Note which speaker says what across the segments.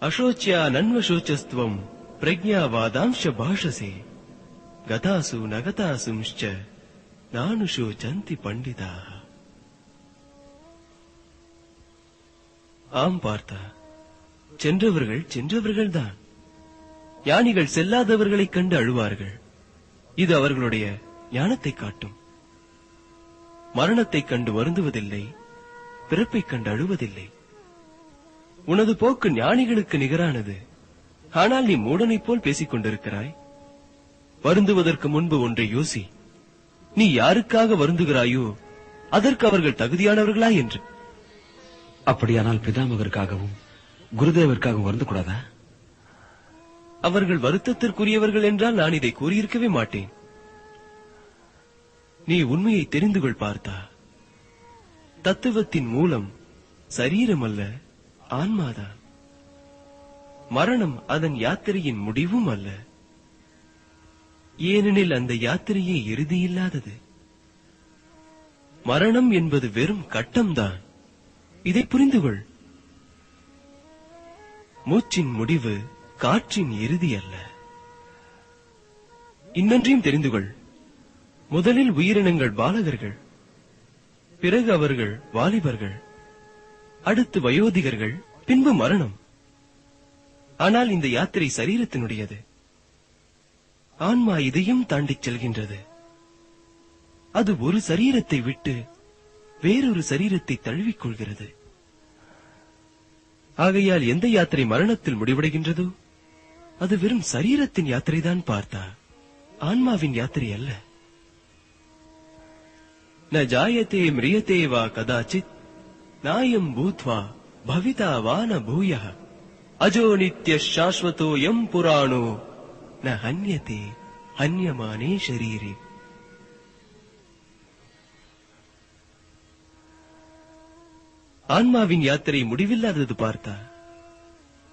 Speaker 1: அசோச்சியா நன்வசோச்சஸ்துவம் பிரஜாவாதாம்ச பாஷசே கதாசு நகதாசும்ச்ச நானுஷோ சந்தி பண்டிதா ஆம் பார்த்தா சென்றவர்கள் சென்றவர்கள்தான்। ஞானிகள் செல்லாதவர்களைக் கண்டு அழுவார்கள்। இது அவர்களுடைய ஞானத்தை காட்டும்। மரணத்தைக் கண்டு வருந்துவதில்லை பிறப்பைக் கண்டு அழுவதில்லை। உனது போக்கு ஞானிகளுக்கு நிகரானது. ஆனால் நீ மூடனைப் போல் பேசிக் கொண்டிருக்கிறாய். வருந்துவதற்கு முன்பு ஒன்றை யோசி. நீ யாருக்காக வருந்துகிறாயோ அதற்கு அவர்கள் தகுதியானவர்களா என்று.
Speaker 2: அப்படியானால் பிதாமகருக்காகவும் குருதேவருக்காகவும் வருந்து கூடாதா
Speaker 1: அவர்கள் வருத்தத்திற்குரியவர்கள் என்றால் நான் இதை கூறியிருக்கவே மாட்டேன். நீ உண்மையை தெரிந்து கொள் பார்த்தா. தத்துவத்தின் மூலம் சரீரம் அல்ல ஆன்மாதான் மரணம் அதன் யாத்திரையின் முடிவும் அல்ல. ஏனெனில் அந்த யாத்திரையே இறுதியில்லாதது. மரணம் என்பது வெறும் கட்டம்தான். இதை புரிந்துகொள். மூச்சின் முடிவு காற்றின் இறுதி அல்ல. இன்னொன்றையும் தெரிந்து கொள் முதலில் உயிரினங்கள் பாலகர்கள் பிறகு அவர்கள் வாலிபர்கள். அடுத்து வயோதிகர்கள் பின்பு மரணம். ஆனால் இந்த யாத்திரை சரீரத்தினுடையது. ஆன்மா இதையும் தாண்டிச் செல்கின்றது. அது ஒரு சரீரத்தை விட்டு வேறொரு சரீரத்தை தழுவிக் கொள்கிறது. ஆகையால் எந்த யாத்திரை மரணத்தில் முடிவடைகின்றதோ அது வெறும் சரீரத்தின் யாத்திரைதான் பார்த்தா ஆன்மாவின் யாத்திரை அல்ல. ந ஜாயத்தே மிரியத்தே வா கதாச்சித் நாயம் பூத்வா பவிதாவான பூய அஜோ நித்ய சாஸ்வதோ யம் புராணோ ந ஹன்யதே ஹன்யமானே ஷரீரே ஆன்மாவின் யாத்திரை முடிவில்லாதது பார்த்தா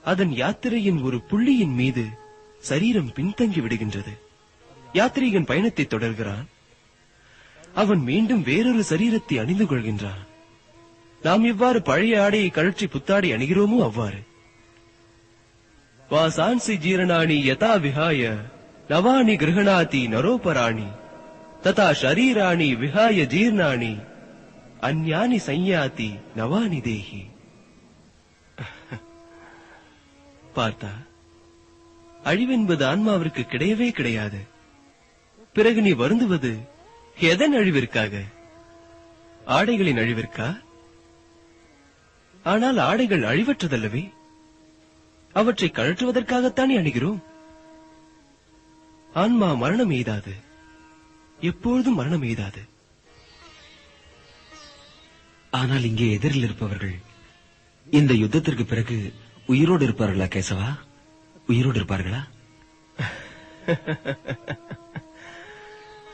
Speaker 1: அதன் யாத்திரையின் ஒரு புள்ளியின் மீது சரீரம் பின்தங்கி விடுகின்றது யாத்ரீகன் பயணத்தை தொடர்கிறான்। அவன் மீண்டும் வேறொரு சரீரத்தை அணிந்து கொள்கின்றான் நாம் இவ்வாறு பழைய ஆடையை கழற்றி புத்தாடை அணிகிறோமோ அவ்வாறு? வா சான்சி ஜீரணாணி யதா விஹாய நவானி கிரகணாதி நரோபராணி ததா ஷரீராணி விஹாய ஜீர்ணாணி அந்யானி சஞ்ஞாதி நவானி தேகி பார்த்தா அழிவென்பது ஆன்மாவிற்கு கிடையவே கிடையாது. பிறகு நீ வருந்துவது எதன் அழிவிற்காக? ஆடைகளின் அழிவிற்கா? ஆனால் ஆடைகள் அழிவற்றதல்லவே? அவற்றை கழற்றுவதற்காகத்தானே அணுகிறோம்? ஆன்மா மரணம் எய்தாது. எப்பொழுதும் மரணம் எய்தாது.
Speaker 2: ஆனால் இங்கே எதிரில் இருப்பவர்கள் இந்த யுத்தத்திற்கு பிறகு உயிரோடு இருப்பார்களா கேசவா? உயிரோடு இருப்பார்களா?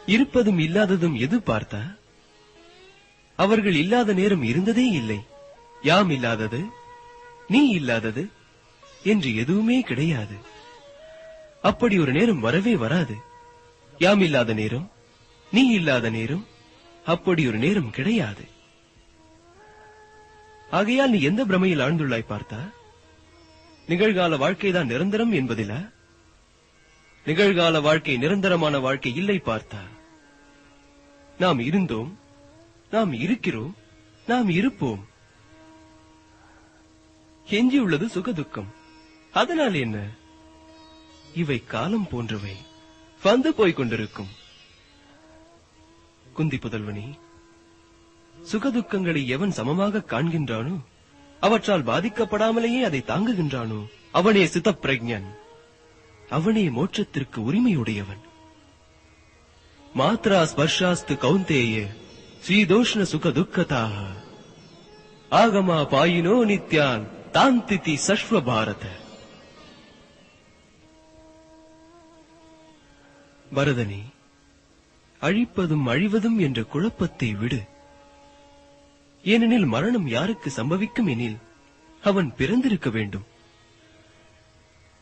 Speaker 1: இருப்பதும் இல்லாததும் எது பார்த்தா? அவர்கள் இல்லாத நேரம் இருந்ததே இல்லை. யாம் இல்லாதது நீ இல்லாதது என்று எதுவுமே கிடையாது. அப்படி ஒரு நேரம் வரவே வராது. யாம் இல்லாத நேரம் நீ இல்லாத நேரம் அப்படி ஒரு நேரம் கிடையாது. ஆகையால் நீ எந்த பிரமையில் ஆழ்ந்துள்ளாய் பார்த்தா? நிகழ்கால வாழ்க்கைதான் நிரந்தரம் என்பதில? நிகழ்கால வாழ்க்கை நிரந்தரமான வாழ்க்கை இல்லை பார்த்தா? நாம் இருந்தோம் நாம் இருக்கிறோம் நாம் இருப்போம். எஞ்சியுள்ளது சுகதுக்கம். அதனால் என்ன? இவை காலம் போன்றவை. வந்து போய்க் கொண்டிருக்கும். குந்தி புதல்வனி சுகதுக்கங்களை எவன் சமமாக காண்கின்றானோ அவற்றால் பாதிக்கப்படாமலேயே அதை தாங்குகின்றானோ அவனே சித்தப்பிரஜன் அவனே மோட்சத்திற்கு உரிமையுடையவன். மாத்ரா ஸ்பர்ஷாஸ்து கௌந்தேய ஸ்ரீதோஷ்ண சுக துக்கதாக ஆகமா பாயினோ நித்யான். தாந்திதி சஷ்வ பாரத பரதனே அழிப்பதும் அழிவதும் என்ற குழப்பத்தை விடு ஏனெனில் மரணம் யாருக்கு சம்பவிக்கும் எனில் அவன் பிறந்திருக்க வேண்டும்.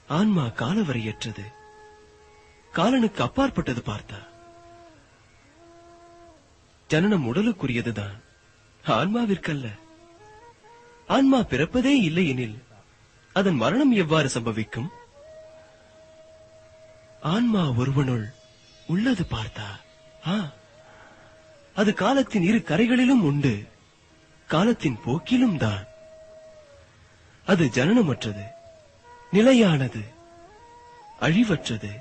Speaker 1: ஆன்மா காலவரையற்றது காலனுக்கு அப்பாற்பட்டது பார்த்தா ஜனனம் உடலுக்குரியதுதான் ஆன்மாவிற்கல்ல ஆன்மா பிறப்பதே இல்லை எனில் அதன் மரணம் எவ்வாறு சம்பவிக்கும் ஆன்மா ஒருவனுள் உள்ளது பார்த்தா ஆ அது காலத்தின் இரு கரைகளிலும் உண்டு காலத்தின் போக்கிலும் தான் அது ஜனனமற்றது நிலையானது அழிவற்றது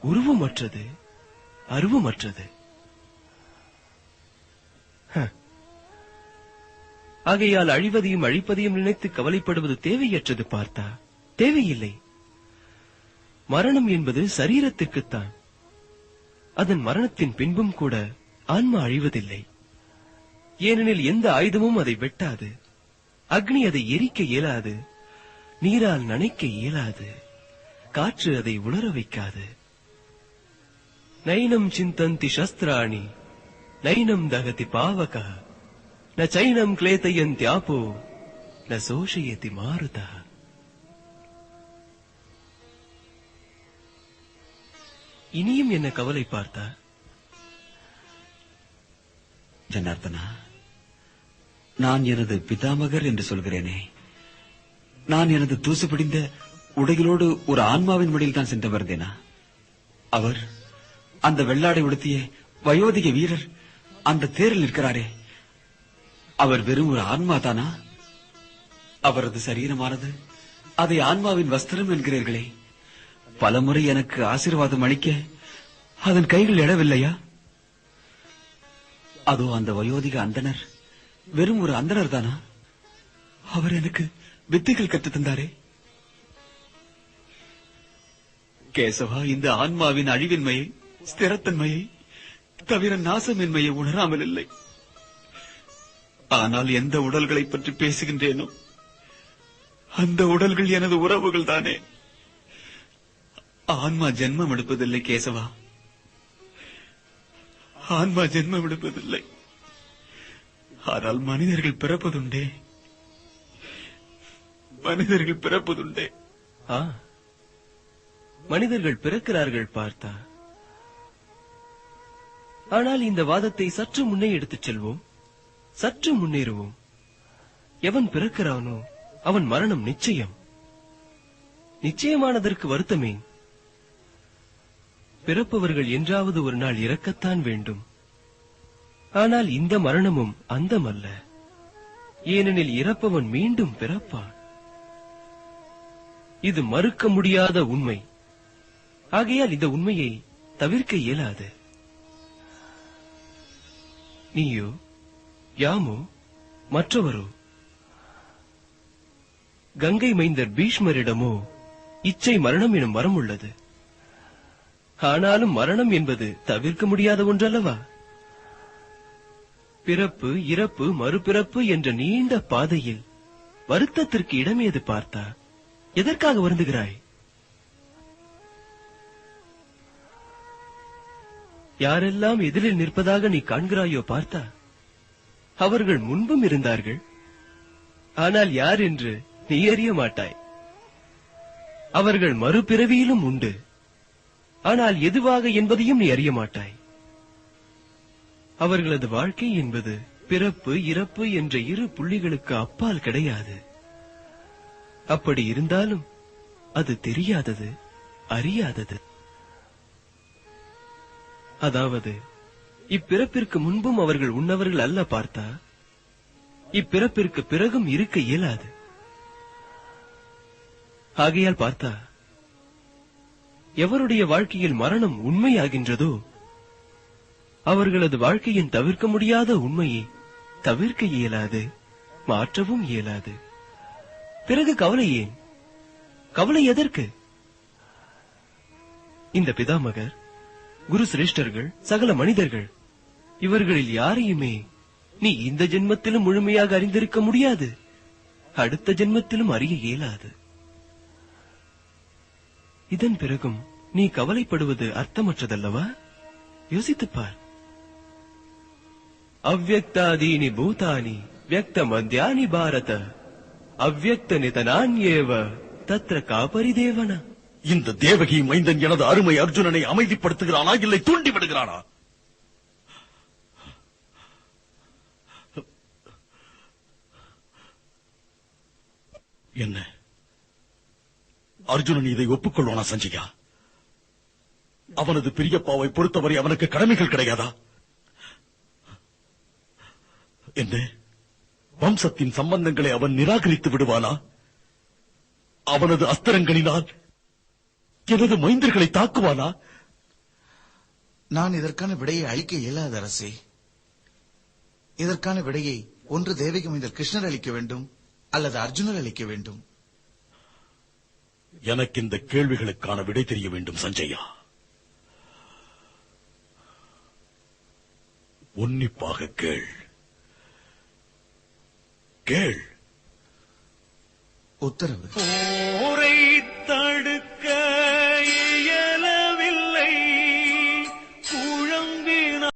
Speaker 1: உருவமற்றது அருவமற்றது ஹ. ஆகையால் அழிவதையும் அழிப்பதையும் நினைத்து கவலைப்படுவது தேவையற்றது பார்த்தா? தேவையில்லை. மரணம் என்பது சரீரத்திற்குத்தான். அதன் மரணத்தின் பின்பும் கூட ஆன்மா அழிவதில்லை. ஏனெனில் எந்த ஆயுதமும் அதை வெட்டாது. அக்னி அதை எரிக்க இயலாது. நீரால் நனைக்க இயலாது. காற்று அதை உலர வைக்காது. நைனம் சிந்தந்தி சஸ்திராணி நைனம் தகதி பாவகா. ந சைனம் கிளேதயந்த்யாபோ ந சோஷயதி மாருதா இனியும் என்ன கவலை பார்த்தா
Speaker 2: ஜனார்த்தனா நான் எனது பிதாமகர் என்று சொல்கிறேனே. நான் எனது தூசு பிடிந்த உடைகளோடு ஒரு ஆன்மாவின் மடியில் தான் சென்று வருந்தேனா அவர் அந்த வெள்ளாடை உடுத்திய வயோதிக வீரர் அந்த தேரில் நிற்கிறாரே அவர் வெறும் ஒரு ஆன்மா தானா? அவரது சரீரமானது அதை ஆன்மாவின் வஸ்திரம் என்கிறீர்களே. பலமுறை எனக்கு ஆசீர்வாதம் அளிக்க அதன் கைகள் எழவில்லையா? அதோ அந்த வயோதிக அந்தனர் வெறும் ஒரு அந்தனர் தானா? அவர் எனக்கு வித்தைகள் கற்று தந்தாரே. கேசவா இந்த ஆன்மாவின் அழிவின்மையை ஸ்திரத்தன்மையை தவிர நாசமின்மையை உணராமல் இல்லை. ஆனால் எந்த உடல்களை பற்றி பேசுகின்றேனோ அந்த உடல்கள் எனது உறவுகள் தானே. ஆன்மா ஜென்மம் எடுப்பதில்லை கேசவா. ஆன்மா ஜென்மம் எடுப்பதில்லை. ஆனால் மனிதர்கள் பிறப்பதுண்டே. மனிதர்கள் பிறப்பதுண்டே.
Speaker 1: ஆ. மனிதர்கள் பிறக்கிறார்கள் பார்த்தா. ஆனால் இந்த வாதத்தை சற்று முன்னே எடுத்துச் செல்வோம். சற்று முன்னேறுவோம். எவன் பிறக்கிறானோ அவன் மரணம் நிச்சயம். நிச்சயமானதற்கு வருத்தமே. பிறப்பவர்கள் என்றாவது ஒரு நாள் இறக்கத்தான் வேண்டும். ஆனால் இந்த மரணமும் அந்தமல்ல. ஏனெனில் இறப்பவன் மீண்டும் பிறப்பான். இது மறுக்க முடியாத உண்மை. ஆகையால் இந்த உண்மையை தவிர்க்க இயலாது. நீயோ யாமோ மற்றவரோ? கங்கை மைந்தர் பீஷ்மரிடமோ இச்சை மரணம் எனும் மரம் உள்ளது. ஆனாலும் மரணம் என்பது தவிர்க்க முடியாத ஒன்றல்லவா? பிறப்பு இறப்பு மறுபிறப்பு என்ற நீண்ட பாதையில் வருத்தத்திற்கு இடமேது பார்த்தா? எதற்காக வருந்துகிறாய்? யாரெல்லாம் எதிரில் நிற்பதாக நீ காண்கிறாயோ பார்த்தா? அவர்கள் முன்பும் இருந்தார்கள். ஆனால் யார் என்று நீ அறிய மாட்டாய். அவர்கள் மறுபிறவியிலும் உண்டு. ஆனால் எதுவாக என்பதையும் நீ அறிய மாட்டாய். அவர்களது வாழ்க்கை என்பது பிறப்பு இறப்பு என்ற இரு புள்ளிகளுக்கு அப்பால் கிடையாது. அப்படி இருந்தாலும் அது தெரியாதது அறியாதது. அதாவது இப்பிறப்பிற்கு முன்பும் அவர்கள் உண்ணவர்கள் அல்ல பார்த்தா இப்பிறப்பிற்கு பிறகும் இருக்க இயலாது. ஆகையால் பார்த்தா எவருடைய வாழ்க்கையில் மரணம் உண்மையாகின்றதோ அவர்களது வாழ்க்கையின் தவிர்க்க முடியாத உண்மையை தவிர்க்க இயலாது மாற்றவும் இயலாது. பிறகு கவலை ஏன்? கவலை எதற்கு? இந்த பிதாமகர் குரு சிரேஷ்டர்கள் சகல மனிதர்கள் இவர்களில் யாரையுமே நீ இந்த ஜென்மத்திலும் முழுமையாக அறிந்திருக்க முடியாது. அடுத்த ஜென்மத்திலும் அறிய இயலாது. இதன் பிறகும் நீ கவலைப்படுவது அர்த்தமற்றதல்லவா? யோசித்துப்பார். அவ்வக்தாதீனி பூதானி வியக்த மத்தியானி பாரத. அவ்வக்த நிதனான்யேவ தத்ர காபரிதேவன.
Speaker 3: இந்த தேவகி மைந்தன் எனது அருமை அர்ஜுனனை அமைதிப்படுத்துகிறானா இல்லை தூண்டி விடுகிறானா என்ன? அர்ஜுனன் இதை ஒப்புக்கொள்வானா சஞ்சயா அவனது பெரியப்பாவை பொறுத்தவரை அவனுக்கு கடமைகள் கிடையாதா? என்ன? வம்சத்தின் சம்பந்தங்களை அவன் நிராகரித்து விடுவானா? அவனது அஸ்திரங்களினால் எனது மைந்தர்களை தாக்குவானா?
Speaker 4: நான் இதற்கான விடையை அளிக்க இயலாத அரசே. இதற்கான விடையை ஒன்று தேவகி மைந்தர் கிருஷ்ணர் அளிக்க வேண்டும். அல்லது அர்ஜுனர் அளிக்க வேண்டும்?
Speaker 3: எனக்கு இந்த கேள்விகளுக்கான விடை தெரிய வேண்டும் சஞ்சயா. உன்னிப்பாக கேள். கேள்.
Speaker 4: உத்தரவு.
Speaker 1: போரை தடுக்க